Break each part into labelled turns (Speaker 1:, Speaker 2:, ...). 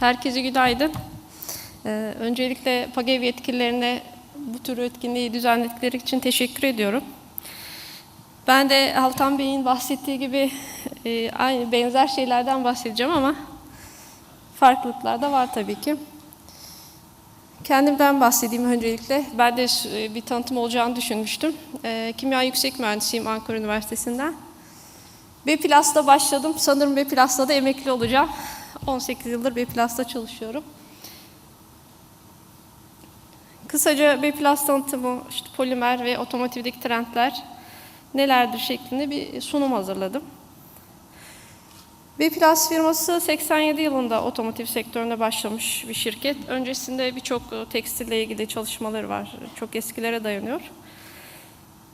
Speaker 1: Herkese günaydın. Ee, öncelikle PAGEV yetkililerine bu tür etkinliği düzenledikleri için teşekkür ediyorum. Ben de Altan Bey'in bahsettiği gibi e, aynı benzer şeylerden bahsedeceğim ama farklılıklar da var tabii ki. Kendimden bahsedeyim öncelikle. Ben de e, bir tanıtım olacağını düşünmüştüm. E, kimya yüksek mühendisiyim Ankara Üniversitesi'nden. Beplas'ta başladım. Sanırım Beplas'ta da emekli olacağım. 18 yıldır Beplas'ta çalışıyorum. Kısaca Beplas tanıtımı, işte polimer ve otomotivdeki trendler nelerdir şeklinde bir sunum hazırladım. Beplas firması 87 yılında otomotiv sektöründe başlamış bir şirket. Öncesinde birçok tekstille ilgili çalışmaları var. Çok eskilere dayanıyor.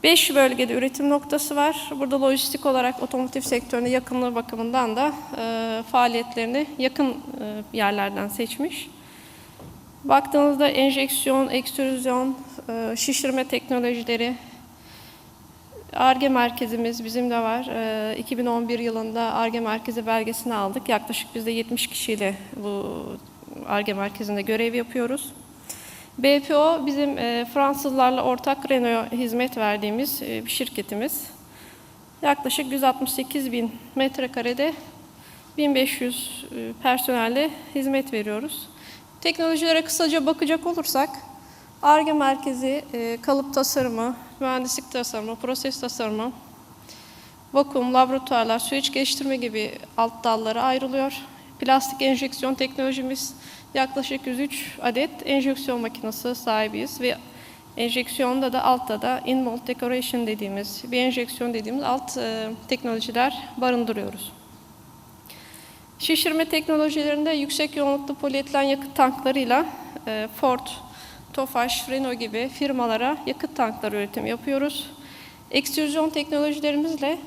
Speaker 1: 5 bölgede üretim noktası var. Burada lojistik olarak otomotiv sektörüne yakınlığı bakımından da e, faaliyetlerini yakın e, yerlerden seçmiş. Baktığınızda enjeksiyon, ekstrüzyon, e, şişirme teknolojileri, ARGE merkezimiz bizim de var. E, 2011 yılında ARGE merkezi belgesini aldık. Yaklaşık biz de 70 kişiyle bu ARGE merkezinde görev yapıyoruz. BPO bizim e, Fransızlarla ortak Renault'a hizmet verdiğimiz e, bir şirketimiz. Yaklaşık 168 bin metrekarede 1500 e, personelle hizmet veriyoruz. Teknolojilere kısaca bakacak olursak, ARGE merkezi e, kalıp tasarımı, mühendislik tasarımı, proses tasarımı, vakum, laboratuvarlar, süreç geliştirme gibi alt dallara ayrılıyor. Plastik enjeksiyon teknolojimiz yaklaşık 103 adet enjeksiyon makinesi sahibiyiz ve enjeksiyonda da altta da in-mold decoration dediğimiz, bir enjeksiyon dediğimiz alt e, teknolojiler barındırıyoruz. Şişirme teknolojilerinde yüksek yoğunluklu polietilen yakıt tanklarıyla e, Ford, Tofaş, Renault gibi firmalara yakıt tankları üretim yapıyoruz. Ekstrüzyon teknolojilerimizle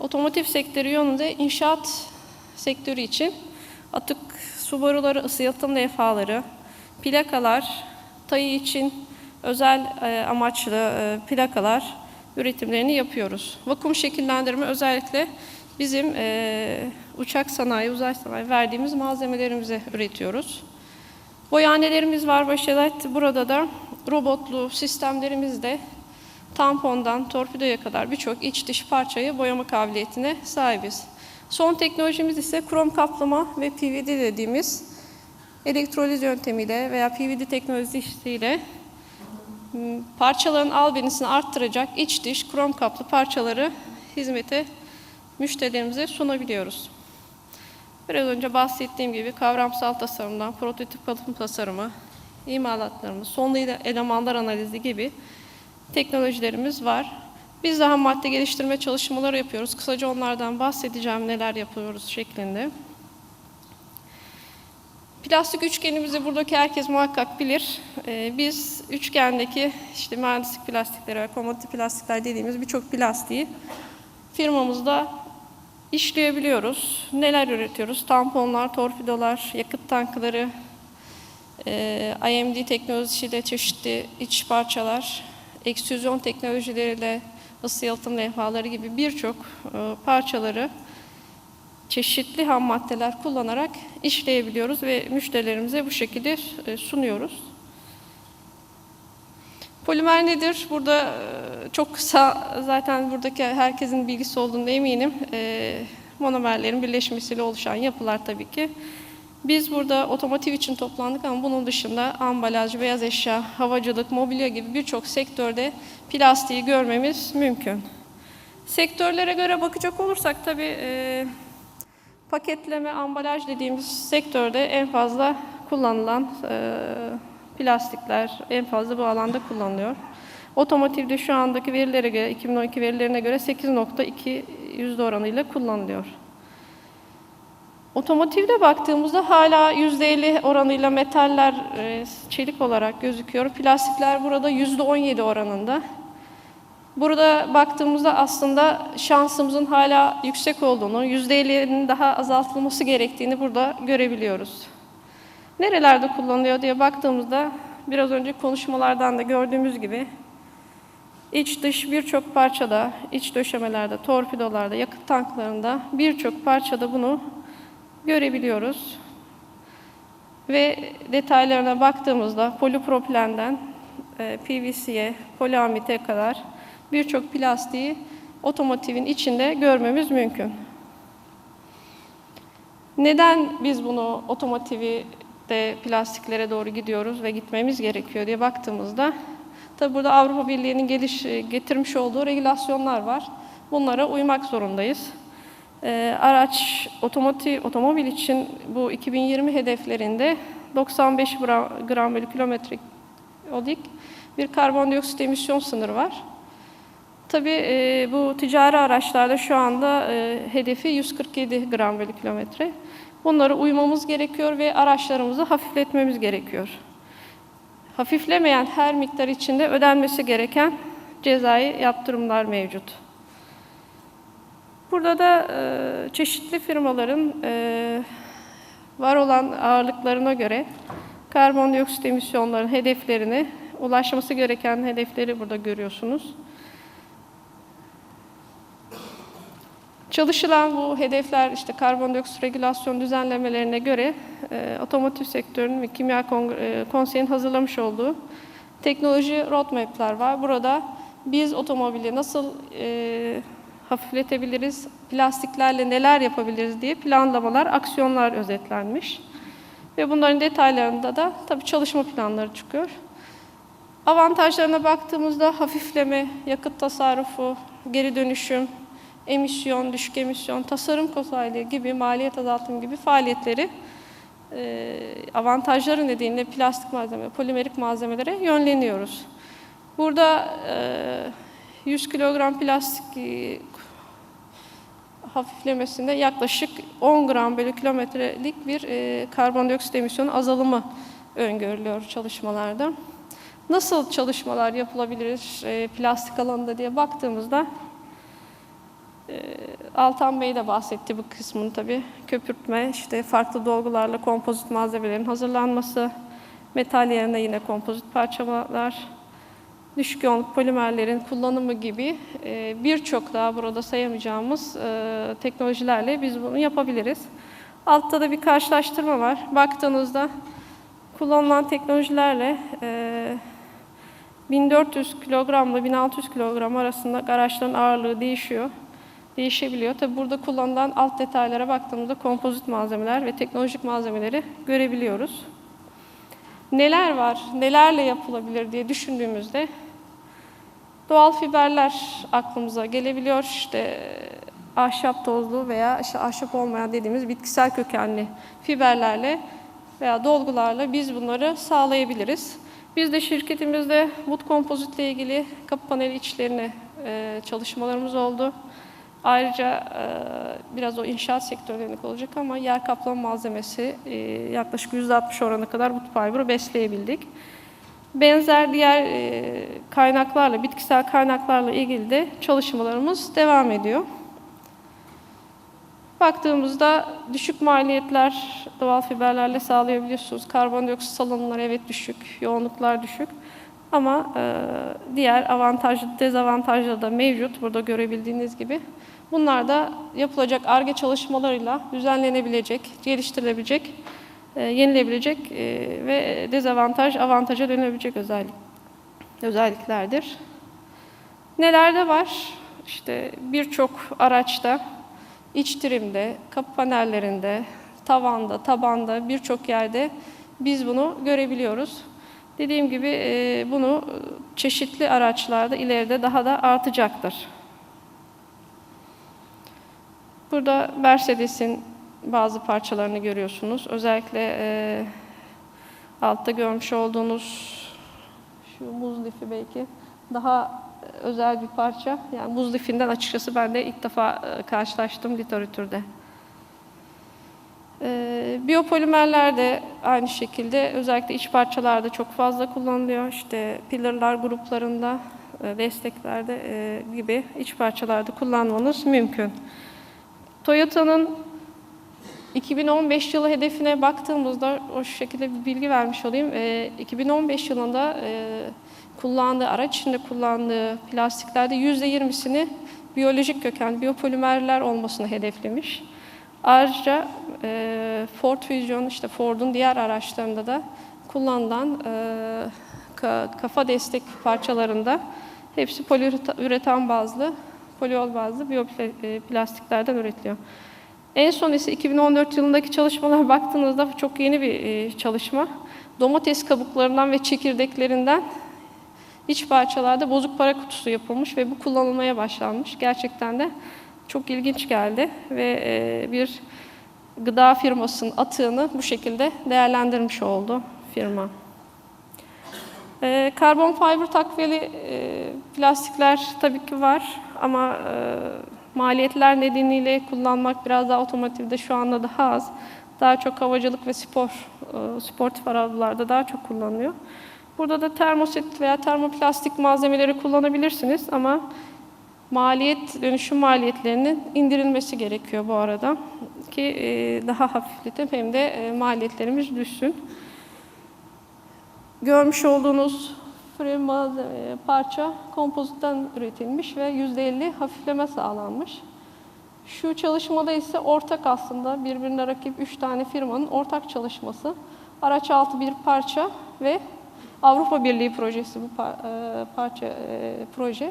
Speaker 1: otomotiv sektörü yönünde inşaat sektörü için atık su boruları, ısı yalıtım levhaları, plakalar, tayı için özel e, amaçlı e, plakalar üretimlerini yapıyoruz. Vakum şekillendirme özellikle bizim e, uçak sanayi, uzay sanayi verdiğimiz malzemelerimizi üretiyoruz. Boyanelerimiz var başlayalım. Burada da robotlu sistemlerimizde tampondan torpidoya kadar birçok iç dış parçayı boyama kabiliyetine sahibiz. Son teknolojimiz ise krom kaplama ve PVD dediğimiz elektroliz yöntemiyle veya PVD teknolojisiyle parçaların albenisini arttıracak iç dış krom kaplı parçaları hizmete müşterilerimize sunabiliyoruz. Biraz önce bahsettiğim gibi kavramsal tasarımdan prototip kalıp tasarımı, imalatlarımız, sonlu elemanlar analizi gibi teknolojilerimiz var. Biz daha madde geliştirme çalışmaları yapıyoruz. Kısaca onlardan bahsedeceğim neler yapıyoruz şeklinde. Plastik üçgenimizi buradaki herkes muhakkak bilir. Ee, biz üçgendeki işte mühendislik plastikleri ve komodite plastikler dediğimiz birçok plastiği firmamızda işleyebiliyoruz. Neler üretiyoruz? Tamponlar, torpidolar, yakıt tankları, e, IMD teknolojisiyle çeşitli iç parçalar, ekstrüzyon teknolojileriyle ısı yalıtım levhaları gibi birçok e, parçaları çeşitli ham maddeler kullanarak işleyebiliyoruz ve müşterilerimize bu şekilde e, sunuyoruz. Polimer nedir? Burada e, çok kısa zaten buradaki herkesin bilgisi olduğunu eminim. Monomerlerin birleşmesiyle oluşan yapılar tabii ki. Biz burada otomotiv için toplandık ama bunun dışında ambalaj, beyaz eşya, havacılık, mobilya gibi birçok sektörde plastiği görmemiz mümkün. Sektörlere göre bakacak olursak tabii e, paketleme, ambalaj dediğimiz sektörde en fazla kullanılan e, plastikler en fazla bu alanda kullanılıyor. Otomotivde şu andaki verilere göre, 2012 verilerine göre 8.2 yüzde oranıyla kullanılıyor. Otomotivde baktığımızda hala %50 oranıyla metaller e, çelik olarak gözüküyor. Plastikler burada %17 oranında. Burada baktığımızda aslında şansımızın hala yüksek olduğunu, %50'nin daha azaltılması gerektiğini burada görebiliyoruz. Nerelerde kullanılıyor diye baktığımızda biraz önce konuşmalardan da gördüğümüz gibi iç dış birçok parçada, iç döşemelerde, torpidolarda, yakıt tanklarında birçok parçada bunu görebiliyoruz. Ve detaylarına baktığımızda polipropilenden e, PVC'ye, poliamite kadar birçok plastiği otomotivin içinde görmemiz mümkün. Neden biz bunu otomotivi de plastiklere doğru gidiyoruz ve gitmemiz gerekiyor diye baktığımızda tabi burada Avrupa Birliği'nin geliş, getirmiş olduğu regülasyonlar var. Bunlara uymak zorundayız. Ee, araç otomotiv, otomobil için bu 2020 hedeflerinde 95 gram, gram bölü kilometre odik bir karbondioksit emisyon sınırı var. Tabii e, bu ticari araçlarda şu anda e, hedefi 147 gram bölü kilometre. Bunlara uymamız gerekiyor ve araçlarımızı hafifletmemiz gerekiyor. Hafiflemeyen her miktar içinde ödenmesi gereken cezai yaptırımlar mevcut. Burada da e, çeşitli firmaların e, var olan ağırlıklarına göre karbondioksit emisyonlarının hedeflerini, ulaşması gereken hedefleri burada görüyorsunuz. Çalışılan bu hedefler işte karbondioksit regülasyon düzenlemelerine göre e, otomotiv sektörünün ve kimya Kongre- e, hazırlamış olduğu teknoloji roadmap'ler var. Burada biz otomobili nasıl e, hafifletebiliriz, plastiklerle neler yapabiliriz diye planlamalar, aksiyonlar özetlenmiş. Ve bunların detaylarında da tabii çalışma planları çıkıyor. Avantajlarına baktığımızda hafifleme, yakıt tasarrufu, geri dönüşüm, emisyon, düşük emisyon, tasarım kolaylığı gibi maliyet azaltım gibi faaliyetleri e, avantajları nedeniyle plastik malzeme, polimerik malzemelere yönleniyoruz. Burada e, 100 kilogram plastik e, hafiflemesinde yaklaşık 10 gram bölü kilometrelik bir e, karbondioksit emisyonu azalımı öngörülüyor çalışmalarda. Nasıl çalışmalar yapılabilir e, plastik alanında diye baktığımızda Altan Bey de bahsetti bu kısmını tabii. Köpürtme, işte farklı dolgularla kompozit malzemelerin hazırlanması, metal yerine yine kompozit parçalar, düşük yoğunluk polimerlerin kullanımı gibi e, birçok daha burada sayamayacağımız e, teknolojilerle biz bunu yapabiliriz. Altta da bir karşılaştırma var. Baktığınızda kullanılan teknolojilerle e, 1400 kilogramla 1600 kilogram arasında araçların ağırlığı değişiyor. Değişebiliyor. Tabi burada kullanılan alt detaylara baktığımızda kompozit malzemeler ve teknolojik malzemeleri görebiliyoruz. Neler var, nelerle yapılabilir diye düşündüğümüzde doğal fiberler aklımıza gelebiliyor. İşte ahşap tozlu veya ahşap olmayan dediğimiz bitkisel kökenli fiberlerle veya dolgularla biz bunları sağlayabiliriz. Biz de şirketimizde wood kompozitle ilgili kapı paneli içlerine e, çalışmalarımız oldu. Ayrıca e, biraz o inşaat sektörüne yönelik olacak ama yer kaplama malzemesi e, yaklaşık %60 oranına kadar wood fiber'ı besleyebildik. Benzer diğer e, kaynaklarla, bitkisel kaynaklarla ilgili de çalışmalarımız devam ediyor. Baktığımızda düşük maliyetler doğal fiberlerle sağlayabiliyorsunuz. Karbondioksit salınımları evet düşük, yoğunluklar düşük. Ama e, diğer avantajlı, dezavantajları da mevcut burada görebildiğiniz gibi. Bunlar da yapılacak ARGE çalışmalarıyla düzenlenebilecek, geliştirilebilecek, yenilebilecek e, ve dezavantaj avantaja dönebilecek özellik, özelliklerdir. Nelerde var? İşte birçok araçta, iç trimde, kapı panellerinde, tavanda, tabanda birçok yerde biz bunu görebiliyoruz. Dediğim gibi e, bunu çeşitli araçlarda ileride daha da artacaktır. Burada Mercedes'in bazı parçalarını görüyorsunuz. Özellikle e, altta görmüş olduğunuz şu buz lifi belki daha özel bir parça. Yani buz lifinden açıkçası ben de ilk defa e, karşılaştım literatürde. E, biyopolimerler de aynı şekilde özellikle iç parçalarda çok fazla kullanılıyor. İşte pillarlar gruplarında, e, desteklerde e, gibi iç parçalarda kullanmanız mümkün. Toyota'nın 2015 yılı hedefine baktığımızda o şekilde bir bilgi vermiş olayım. E, 2015 yılında e, kullandığı, araç içinde kullandığı plastiklerde %20'sini biyolojik köken, biyopolimerler olmasını hedeflemiş. Ayrıca e, Ford Fusion, işte Ford'un diğer araçlarında da kullanılan e, ka- kafa destek parçalarında hepsi poliüretan bazlı, poliol bazlı biyoplastiklerden üretiliyor. En son ise 2014 yılındaki çalışmalara baktığınızda çok yeni bir e, çalışma. Domates kabuklarından ve çekirdeklerinden iç parçalarda bozuk para kutusu yapılmış ve bu kullanılmaya başlanmış. Gerçekten de çok ilginç geldi ve e, bir gıda firmasının atığını bu şekilde değerlendirmiş oldu firma. E, karbon fiber takviyeli plastikler tabii ki var ama maliyetler nedeniyle kullanmak biraz daha otomotivde şu anda daha az. Daha çok havacılık ve spor, e, sportif arabalarda daha çok kullanılıyor. Burada da termoset veya termoplastik malzemeleri kullanabilirsiniz ama maliyet, dönüşüm maliyetlerinin indirilmesi gerekiyor bu arada ki e, daha hafifletip hem de e, maliyetlerimiz düşsün. Görmüş olduğunuz frame malzeme, parça kompozitten üretilmiş ve %50 hafifleme sağlanmış. Şu çalışmada ise ortak aslında birbirine rakip 3 tane firmanın ortak çalışması. Araç altı bir parça ve Avrupa Birliği projesi bu e, parça e, proje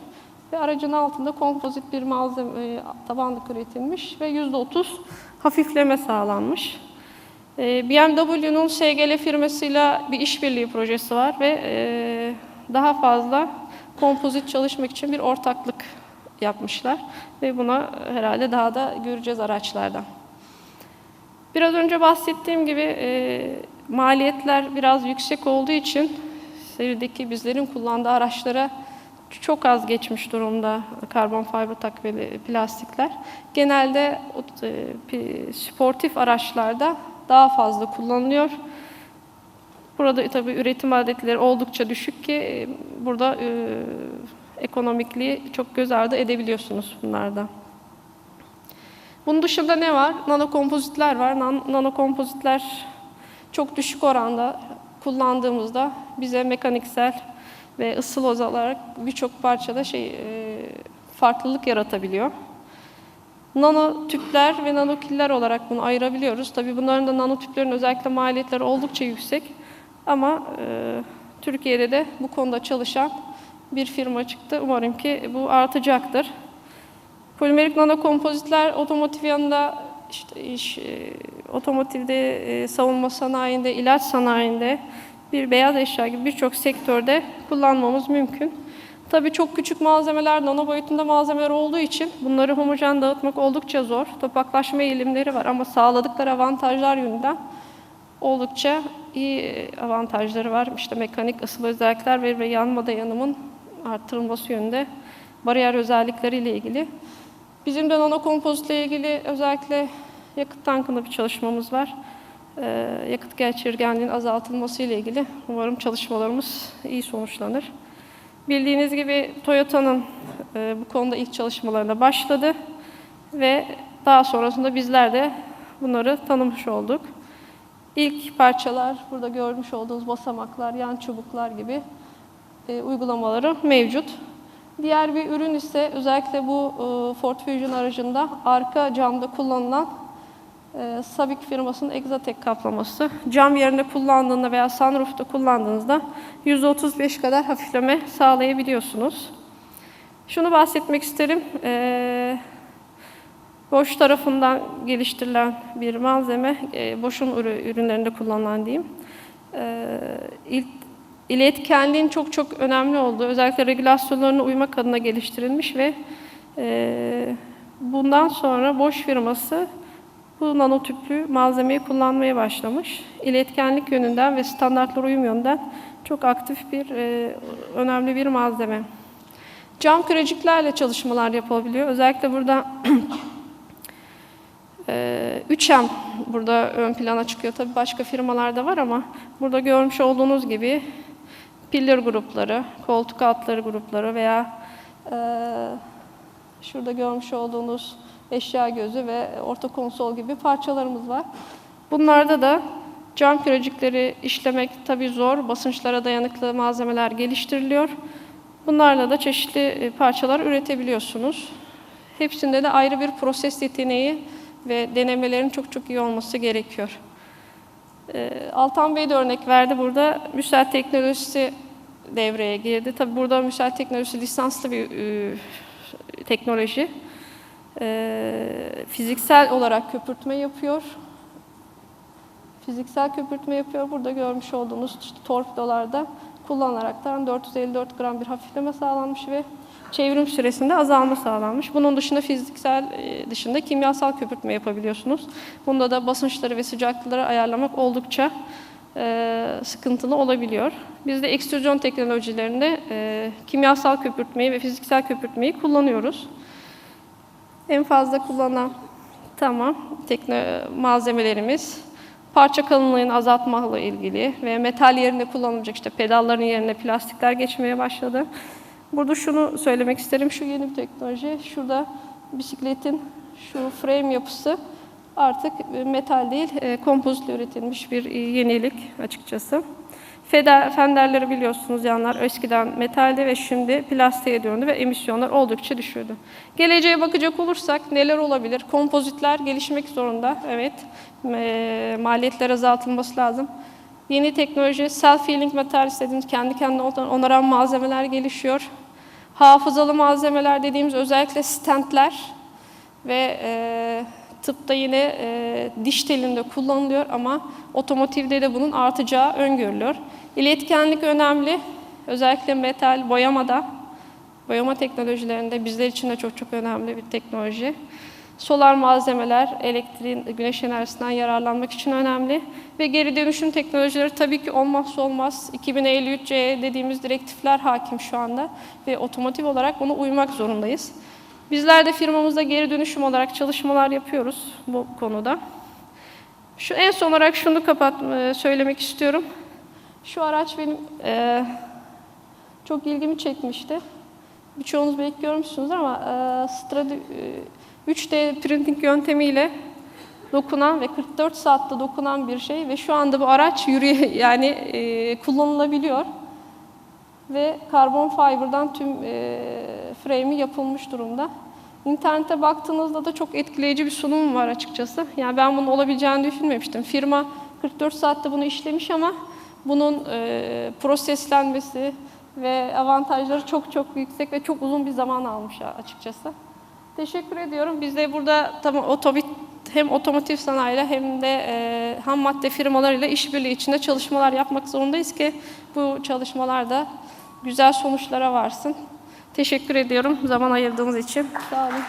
Speaker 1: ve aracın altında kompozit bir malzeme e, tabanlık üretilmiş ve %30 hafifleme sağlanmış. BMW'nun SGL firmasıyla bir işbirliği projesi var ve daha fazla kompozit çalışmak için bir ortaklık yapmışlar ve buna herhalde daha da göreceğiz araçlardan. Biraz önce bahsettiğim gibi e, maliyetler biraz yüksek olduğu için serideki bizlerin kullandığı araçlara çok az geçmiş durumda karbon fiber takviyeli plastikler. Genelde e, sportif araçlarda daha fazla kullanılıyor. Burada tabii üretim adetleri oldukça düşük ki e, burada e, ekonomikliği çok göz ardı edebiliyorsunuz bunlarda. Bunun dışında ne var? Nanokompozitler var. Nan nanokompozitler çok düşük oranda kullandığımızda bize mekaniksel ve ısıl olarak birçok parçada şey e, farklılık yaratabiliyor. Nano tüpler ve nanokiller olarak bunu ayırabiliyoruz. Tabii bunların da nanotüplerin özellikle maliyetleri oldukça yüksek. Ama e, Türkiye'de de bu konuda çalışan bir firma çıktı. Umarım ki bu artacaktır. Polimerik nanokompozitler otomotiv yanında işte iş, e, otomotivde, e, savunma sanayinde, ilaç sanayinde, bir beyaz eşya gibi birçok sektörde kullanmamız mümkün. Tabii çok küçük malzemeler, nano boyutunda malzemeler olduğu için bunları homojen dağıtmak oldukça zor. Topaklaşma eğilimleri var ama sağladıkları avantajlar yönünden oldukça iyi avantajları var. İşte mekanik ısıl özellikler ve, ve yanma dayanımın arttırılması yönünde bariyer özellikleriyle ilgili. Bizim de nanokompozitle ilgili özellikle yakıt tankında bir çalışmamız var. Ee, yakıt geçirgenliğinin azaltılması ile ilgili umarım çalışmalarımız iyi sonuçlanır. Bildiğiniz gibi Toyota'nın e, bu konuda ilk çalışmalarına başladı ve daha sonrasında bizler de bunları tanımış olduk. İlk parçalar, burada görmüş olduğunuz basamaklar, yan çubuklar gibi e, uygulamaları mevcut. Diğer bir ürün ise özellikle bu e, Ford Fusion aracında arka camda kullanılan e, Sabic firmasının Exatec kaplaması. Cam yerine kullandığında veya sunroof'ta kullandığınızda %35 kadar hafifleme sağlayabiliyorsunuz. Şunu bahsetmek isterim. E, Bosch tarafından geliştirilen bir malzeme, e, ürü- ürünlerinde kullanılan diyeyim. E, ilk iletkenliğin çok çok önemli olduğu, özellikle regülasyonlarına uymak adına geliştirilmiş ve e, bundan sonra Bosch firması bu nanotüplü malzemeyi kullanmaya başlamış. İletkenlik yönünden ve standartlara uyum yönünden çok aktif bir, e, önemli bir malzeme. Cam küreciklerle çalışmalar yapılabiliyor. Özellikle burada 3M burada ön plana çıkıyor. Tabii başka firmalarda var ama burada görmüş olduğunuz gibi pillar grupları, koltuk altları grupları veya e, şurada görmüş olduğunuz eşya gözü ve orta konsol gibi parçalarımız var. Bunlarda da cam kürecikleri işlemek tabii zor. Basınçlara dayanıklı malzemeler geliştiriliyor. Bunlarla da çeşitli e, parçalar üretebiliyorsunuz. Hepsinde de ayrı bir proses yeteneği ve denemelerin çok çok iyi olması gerekiyor. Ee, Altan Bey de örnek verdi burada. Müsel teknolojisi devreye girdi. Tabi burada müsel teknolojisi lisanslı bir e, teknoloji. Ee, fiziksel olarak köpürtme yapıyor. Fiziksel köpürtme yapıyor. Burada görmüş olduğunuz torpidolarda kullanaraktan 454 gram bir hafifleme sağlanmış ve çevrim süresinde azalma sağlanmış. Bunun dışında fiziksel e, dışında kimyasal köpürtme yapabiliyorsunuz. Bunda da basınçları ve sıcaklıkları ayarlamak oldukça e, sıkıntılı olabiliyor. Biz de ekstrüzyon teknolojilerinde e, kimyasal köpürtmeyi ve fiziksel köpürtmeyi kullanıyoruz. En fazla kullanılan tamam tekno malzemelerimiz parça kalınlığını azaltmakla ilgili ve metal yerine kullanılacak işte pedalların yerine plastikler geçmeye başladı. Burada şunu söylemek isterim. Şu yeni bir teknoloji. Şurada bisikletin şu frame yapısı artık metal değil, e, kompozitle üretilmiş bir e, yenilik açıkçası. Feder, fenderleri biliyorsunuz yanlar eskiden metalde ve şimdi plastiğe döndü ve emisyonlar oldukça düşürdü. Geleceğe bakacak olursak neler olabilir? Kompozitler gelişmek zorunda. Evet, maliyetler azaltılması lazım. Yeni teknoloji, self-healing materials dediğimiz kendi kendine onaran malzemeler gelişiyor. Hafızalı malzemeler dediğimiz özellikle stentler ve e, tıpta yine e, diş telinde kullanılıyor ama otomotivde de bunun artacağı öngörülüyor. İletkenlik önemli. Özellikle metal boyamada, boyama teknolojilerinde bizler için de çok çok önemli bir teknoloji. Solar malzemeler, elektriğin, güneş enerjisinden yararlanmak için önemli. Ve geri dönüşüm teknolojileri tabii ki olmazsa olmaz. 2053C dediğimiz direktifler hakim şu anda ve otomotiv olarak ona uymak zorundayız. Bizler de firmamızda geri dönüşüm olarak çalışmalar yapıyoruz bu konuda. Şu en son olarak şunu kapat e, söylemek istiyorum. Şu araç benim e, çok ilgimi çekmişti. Birçoğunuz belki görmüşsünüz ama e, Stradi, e, 3D printing yöntemiyle dokunan ve 44 saatte dokunan bir şey ve şu anda bu araç yürüye yani e, kullanılabiliyor ve karbon fiber'dan tüm e, frame'i yapılmış durumda. İnternete baktığınızda da çok etkileyici bir sunum var açıkçası. Yani ben bunun olabileceğini düşünmemiştim. Firma 44 saatte bunu işlemiş ama bunun e, proseslenmesi ve avantajları çok çok yüksek ve çok uzun bir zaman almış açıkçası. Teşekkür ediyorum. Biz de burada tam otobit hem otomotiv sanayiyle hem de e, ham madde firmalarıyla işbirliği içinde çalışmalar yapmak zorundayız ki bu çalışmalar da güzel sonuçlara varsın. Teşekkür ediyorum zaman ayırdığınız için. Sağ olun.